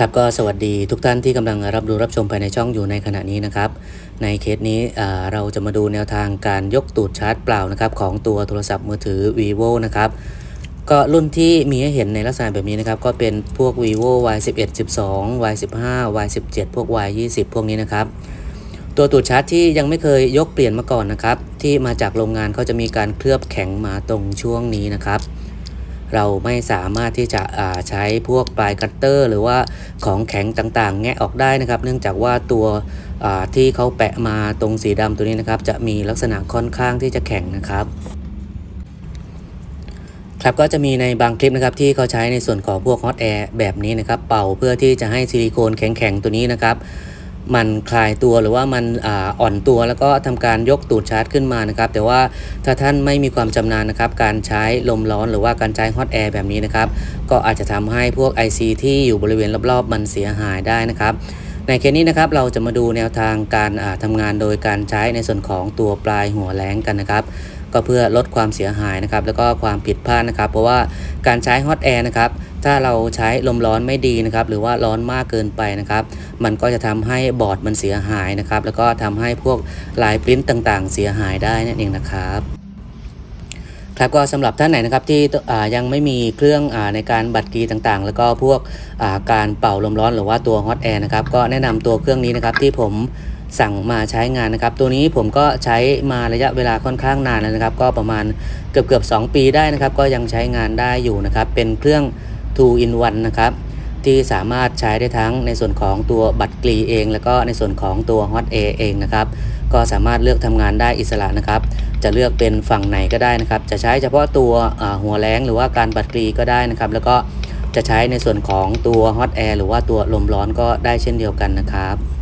ครับก็สวัสดีทุกท่านที่กำลังรับดูรับชมภายในช่องอยู่ในขณะนี้นะครับ ในเคสนี้เราจะมาดูแนวทางการยกตูดชาร์จเปล่านะครับของตัวโทรศัพท์มือถือ vivo นะครับก็รุ่นที่มีให้เห็นในลักษณะแบบนี้นะครับ ก็เป็นพวก vivo y 11 12 y 15 y 17พวก y 20พวกนี้นะครับ ตัวตูดชาร์จที่ยังไม่เคยยกเปลี่ยนมาก่อนนะครับ ที่มาจากโรงงานเขาจะมีการเคลือบแข็งมาตรงช่วงนี้นะครับ เราไม่สามารถที่จะใช้พวกปลายคัตเตอร์ หรือว่าของแข็งต่างๆ แงะออกได้นะครับ เนื่องจากว่าตัวที่เขาแปะมาตรงสีดำตัวนี้นะครับ จะมีลักษณะค่อนข้างที่จะแข็งนะครับครับก็จะมีในบางคลิปนะครับที่เขาใช้ในส่วนของพวกฮอตแอร์แบบนี้นะครับ เป่าเพื่อที่จะให้ซิลิโคนแข็งๆตัวนี้นะครับ มันคลายตัวหรือว่ามันอ่อนตัวแล้วก็ทำการยกตูดชาร์จขึ้นมานะครับ แต่ว่าถ้าท่านไม่มีความชำนาญนะครับ การใช้ลมร้อนหรือว่าการใช้ฮอตแอร์แบบนี้นะครับ ก็อาจจะทำให้พวก IC ที่อยู่บริเวณรอบๆ มันเสียหายได้นะครับในเคสนี้นะครับเราจะมาดูแนวทางการอ่าทำงานโดยการใช้ในส่วนของตัวปลายหัวแรงกันนะครับ ก็เพื่อลดความเสียหายนะครับ แล้วก็ความผิดพลาดนะครับ เพราะว่าการใช้ฮอตแอร์นะครับ ถ้าเราใช้ลมร้อนไม่ดีนะครับ หรือว่าร้อนมากเกินไปนะครับ มันก็จะทำให้บอร์ดมันเสียหายนะครับ แล้วก็ทำให้พวกลายปริ้นต่างๆ เสียหายได้นั่นเองนะครับครับก็สำหรับท่านไหนนะครับที่ยังไม่มีเครื่องอในการบัตรกีต่างๆ แล้วก็พวกาการเป่าลมร้อนหรือว่าตัวฮอตแอร์นะครับก็แนะนำตัวเครื่องนี้นะครับที่ผมสั่งมาใช้งานนะครับ ตัวนี้ผมก็ใช้มาระยะเวลาค่อนข้างนานแล้วนะครับ ก็ประมาณเกือบเกือบๆ2ปีได้นะครับ ก็ยังใช้งานได้อยู่นะครับ เป็นเครื่อง 2 in 1 นะครับ ที่สามารถใช้ได้ทั้งในส่วนของตัวบัตรกรีเอง แล้วก็ในส่วนของตัว Hot A เองนะครับ ก็สามารถเลือกทำงานได้อิสระนะครับ จะเลือกเป็นฝั่งไหนก็ได้นะครับ จะใช้เฉพาะตัวหัวแรงหรือว่าการบัตรกรีก็ได้นะครับ แล้วก็จะใช้ในส่วนของตัว Hot Air หรือว่าตัวลมร้อนก็ได้เช่นเดียวกันนะครับ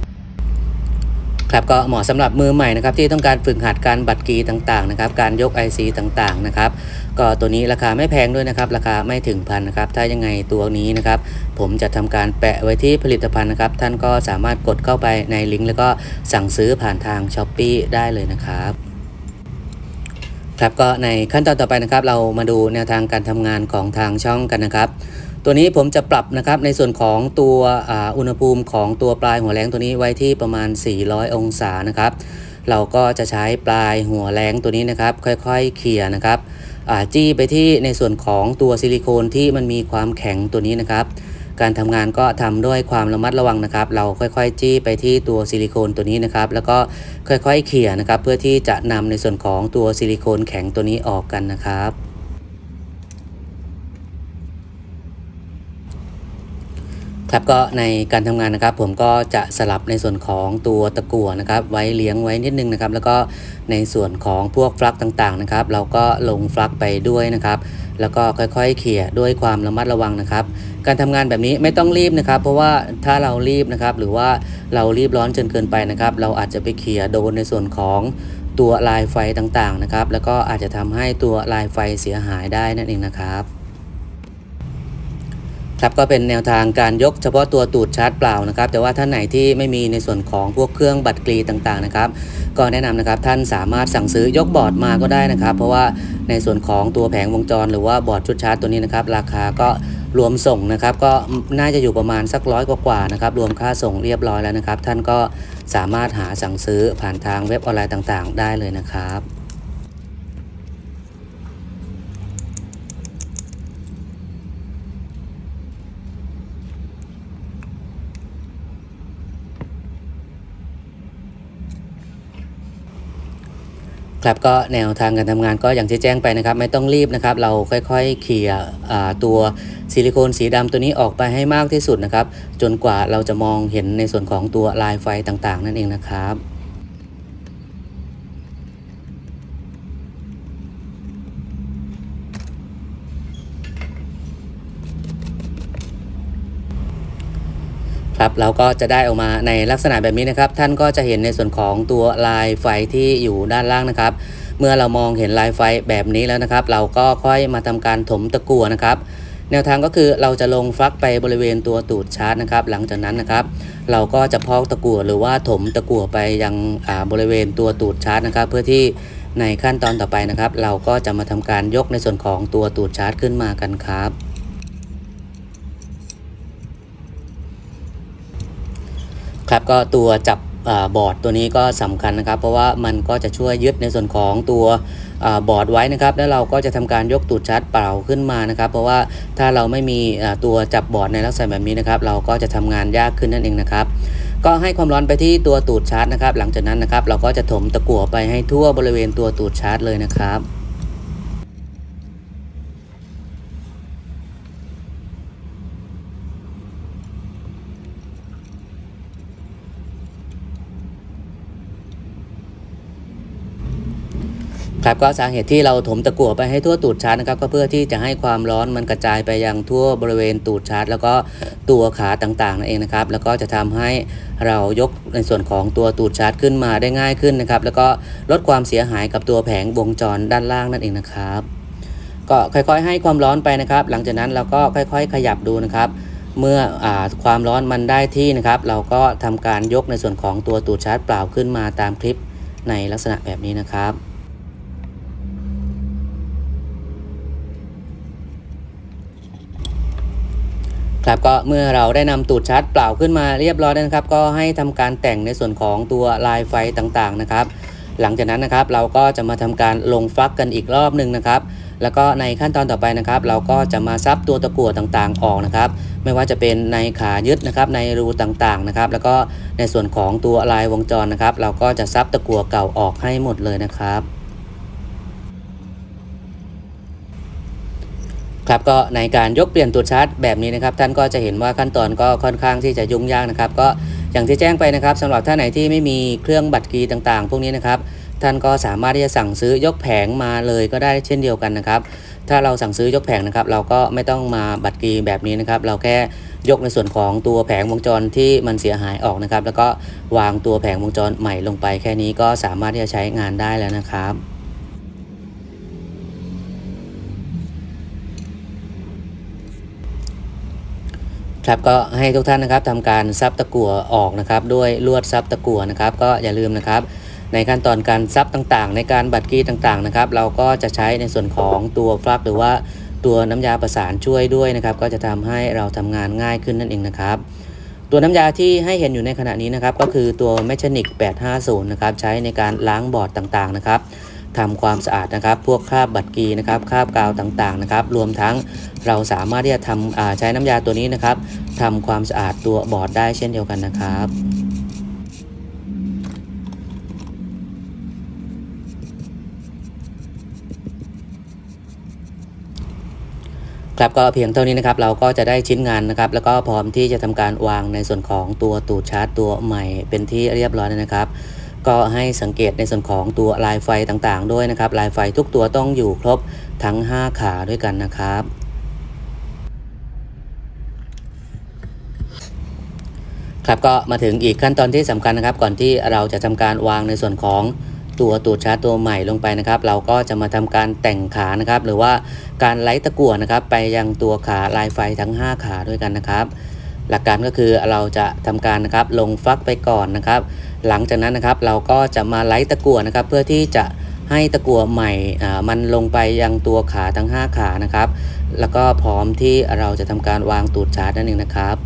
ครับก็เหมาะสำหรับมือใหม่นะครับที่ต้องการฝึกหัดการบัตรกีต่างๆนะครับการยก IC ต่างๆนะครับก็ตัวนี้ราคาไม่แพงด้วยนะครับราคาไม่ถึงพันนะครับถ้ายังไงตัวนี้นะครับผมจะทำการแปะไว้ที่ผลิตภัณฑ์นะครับท่านก็สามารถกดเข้าไปในลิงก์แล้วก็สั่งซื้อผ่านทาง s h อ p e e ได้เลยนะครับครับก็ในขั้นตอนต่อไปนะครับเรามาดูแนวทางการทำงานของทางช่องกันนะครับ ตัวนี้ผมจะปรับนะครับในส่วนของตัวอ,อุณหภูมิของตัวปลายหัวแรงตัวนี้ไว้ที่ประมาณ 400 องศานะครับ เราก็จะใช้ปลายหัวแรงตัวนี้นะครับ ค่อยๆเขี่ยนะครับจี้ไปที่ในส่วนของตัวซิลิโคนที่มันมีความแข็งตัวนี้นะครับ การทำงานก็ทำด้วยความระมัดระวังนะครับ เราค่อยๆจี้ไปที่ตัวซิลิโคนตัวนี้นะครับ แล้วก็ค่อยๆเขี่ยนะครับ เพื่อที่จะนำในส่วนของตัวซิลิโคนแข็งตัวนี้ออกกันนะครับ ครับก็ในการทำงานนะครับ ผมก็จะสลับในส่วนของตัวตะกั่วนะครับ ไว้เลี้ยงไว้นิดนึงนะครับ แล้วก็ในส่วนของพวกฟลักต่างๆนะครับ เราก็ลงฟลักไปด้วยนะครับ แล้วก็ค่อยๆเขี่ยด้วยความระมัดระวังนะครับ การทำงานแบบนี้ไม่ต้องรีบนะครับ เพราะว่าถ้าเรารีบนะครับ หรือว่าเรารีบร้อนจนเกินไปนะครับ เราอาจจะไปเขี่ยโดนในส่วนของตัวลายไฟต่างๆนะครับ แล้วก็อาจจะทำให้ตัวลายไฟเสียหายได้นั่นเองนะครับ ครับก็เป็นแนวทางการยกเฉพาะตัวตูดชาร์จเปล่านะครับ แต่ว่าท่านไหนที่ไม่มีในส่วนของพวกเครื่องบัตรกรีต่างๆนะครับ ก็แนะนำนะครับท่านสามารถสั่งซื้อยกบอร์ดมาก็ได้นะครับ เพราะว่าในส่วนของตัวแผงวงจร หรือว่าบอร์ดชุดชาร์จตัวนี้นะครับ ราคาก็รวมส่งนะครับก็น่าจะอยู่ประมาณสักร้อยกว่าๆนะครับรวมค่าส่งเรียบร้อยแล้วนะครับ ท่านก็สามารถหาสั่งซื้อผ่านทางเว็บออนไลน์ต่างๆ ได้เลยนะครับ ครับก็แนวทางการทำงานก็อย่างที่แจ้งไปนะครับ ไม่ต้องรีบนะครับ เราค่อยๆเขี่ยอ่าตัวซิลิโคนสีดำตัวนี้ออกไปให้มากที่สุดนะครับ จนกว่าเราจะมองเห็นในส่วนของตัวลายไฟต่างๆ นั่นเองนะครับ ครับเราก็จะได้ออกมาในลักษณะแบบนี้นะครับ ท่านก็จะเห็นในส่วนของตัวลายไฟที่อยู่ด้านล่างนะครับ เมื่อเรามองเห็นลายไฟแบบนี้แล้วนะครับ เราก็ค่อยมาทำการถมตะกั่วนะครับ แนวทางก็คือเราจะลงฟลักไปบริเวณตัวตูดชาร์จนะครับ หลังจากนั้นนะครับ เราก็จะพอกตะกั่วหรือว่าถมตะกั่วไปยังบริเวณตัวตูดชาร์จนะครับ เพื่อที่ในขั้นตอนต่อไปนะครับ เราก็จะมาทำการยกในส่วนของตัวตูดชาร์จขึ้นมากันครับ ครับก็ตัวจับอบอร์ดตัวนี้ก็สำคัญนะครับ เพราะว่ามันก็จะช่วยยึดในส่วนของตัวอบอร์ดไว้นะครับ แล้วเราก็จะทำการยกตูดชาร์จเปล่าขึ้นมานะครับ เพราะว่าถ้าเราไม่มีตัวจับบอร์ดในลักษณะแบบนี้นะครับ เราก็จะทำงานยากขึ้นนั่นเองนะครับก็ให้ความร้อนไปที่ตัวตูดชาร์จนะครับ หลังจากนั้นนะครับ เราก็จะถมตะกั่วไปให้ทั่วบริเวณตัวตูดชาร์จเลยนะครับ ครับก็สาเหตุที่เราถมตะกั่วไปให้ทั่วตูดชาร์จนะครับก็เพื่อที่จะให้ความร้อนมันกระจายไปยังทั่วบริเวณตูดชาร์จแล้วก็ตัวขาต่างๆนั่นเองนะครับแล้วก็จะทำให้เรายกในส่วนของตัวตูดชาร์จขึ้นมาได้ง่ายขึ้นนะครับแล้วก็ลดความเสียหายกับตัวแผงวงจรด้านล่างนั่นเองนะครับ ก็ค่อยๆ ให้ความร้อนไปนะครับ หลังจากนั้นเราก็ค่อยๆ ขยับดูนะครับ เมื่ออความร้อนมันได้ที่นะครับ เราก็ทำการยกในส่วนของตัวตูดชาร์จเปล่าขึ้นมาตามคลิปในลักษณะแบบนี้นะครับ ครับก็เมื่อเราได้นำตูดชาร์จเปล่าขึ้นมาเรียบร้อยนะครับ ก็ให้ทำการแต่งในส่วนของตัวลายไฟต่างๆนะครับ หลังจากนั้นนะครับเราก็จะมาทำการลงฟักกันอีกรอบหนึ่งนะครับ แล้วก็ในขั้นตอนต่อไปนะครับ เราก็จะมาซับตัวตะกั่วต่างๆออกนะครับ ไม่ว่าจะเป็นในขายึดนะครับในรูต่างๆนะครับ แล้วก็ในส่วนของตัวลายวงจรนะครับ เราก็จะซับตะกั่วเก่าออกให้หมดเลยนะครับ ครับก็ในการยกเปลี่ยนตัวชาร์จแบบนี้นะครับ ท่านก็จะเห็นว่าขั้นตอนก็ค่อนข้างที่จะยุ่งยากนะครับ ก็อย่างที่แจ้งไปนะครับสำหรับท่านไหนที่ไม่มีเครื่องบัตรกีต่างๆ พวกนี้นะครับท่านก็สามารถที่จะสั่งซื้อยกแผงมาเลยก็ได้เช่นเดียวกันนะครับ ถ้าเราสั่งซื้อยกแผงนะครับ เราก็ไม่ต้องมาบัตรกีแบบนี้นะครับ เราแค่ยกในส่วนของตัวแผงวงจรที่มันเสียหายออกนะครับ แล้วก็วางตัวแผงวงจรใหม่ลงไป แค่นี้ก็สามารถที่จะใช้งานได้แล้วนะครับ ครับก็ให้ทุกท่านนะครับทำการซับตะกั่วออกนะครับ ด้วยลวดซับตะกั่วนะครับ ก็อย่าลืมนะครับ ในขั้นตอนการซับต่างๆ ในการบัดกี้ต่างๆนะครับ เราก็จะใช้ในส่วนของตัวฟลักหรือว่าตัวน้ำยาประสานช่วยด้วยนะครับ ก็จะทำให้เราทำงานง่ายขึ้นนั่นเองนะครับ ตัวน้ำยาที่ให้เห็นอยู่ในขณะนี้นะครับ ก็คือตัว m e c h a n i c 850นะครับใช้ในการล้างบอร์ดต่างๆนะครับ ทำความสะอาดนะครับ พวกคราบบัตรกีนะครับคราบกาวต่างๆนะครับ รวมทั้งเราสามารถที่จะทำใช้น้ำยาตัวนี้นะครับทำความสะอาดตัวบอร์ดได้เช่นเดียวกันนะครับครับก็เพียงเท่านี้นะครับเราก็จะได้ชิ้นงานนะครับ แล้วก็พร้อมที่จะทำการวางในส่วนของตัวตูดชาร์จตัวใหม่เป็นที่เรียบร้อยแล้วนะครับ ก็ให้สังเกตในส่วนของตัวลายไฟต่างๆ ด้วยนะครับ ลายไฟทุกตัวต้องอยู่ครบทั้ง 5 ขาด้วยกันนะครับ ครับก็มาถึงอีกขั้นตอนที่สำคัญนะครับ ก่อนที่เราจะทำการวางในส่วนของตัวตูดชาร์จตัวใหม่ลงไปนะครับ เราก็จะมาทำการแต่งขานะครับ หรือว่าการไล่ตะกั่วนะครับ ไปยังตัวขาลายไฟทั้ง 5 ขาด้วยกันนะครับ หลักการก็คือเราจะทำการนะครับลงฟักไปก่อนนะครับ หลังจากนั้นนะครับเราก็จะมาไล่ตะกั่วนะครับ เพื่อที่จะให้ตะกั่วใหม่อ่ามันลงไปยังตัวขาทั้ง 5 ขานะครับ แล้วก็พร้อมที่เราจะทำการวางตูดชาร์จนั่นเองนะครับ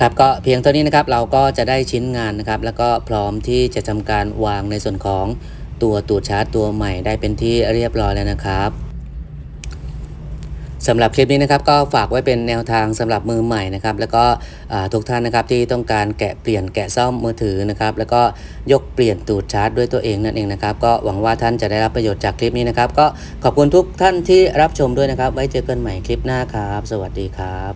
ครับก็เพียงเท่านี้นะครับเราก็จะได้ชิ้นงานนะครับ แล้วก็พร้อมที่จะทำการวางในส่วนของตัวตูดชาร์จตัวใหม่ได้เป็นที่เรียบร้อยแล้วนะครับสำหรับคลิปนี้นะครับก็ฝากไว้เป็นแนวทางสำหรับมือใหม่นะครับแล้วก็ทุกท่านนะครับที่ต้องการแกะเปลี่ยนแกะซ่อมมือถือนะครับแล้วก็ยกเปลี่ยนตูดชาร์จด้วยตัวเองนั่นเองนะครับก็หวังว่าท่านจะได้รับประโยชน์จากคลิปนี้นะครับ ก็ขอบคุณทุกท่านที่รับชมด้วยนะครับ ไว้เจอกันใหม่คลิปหน้าครับ สวัสดีครับ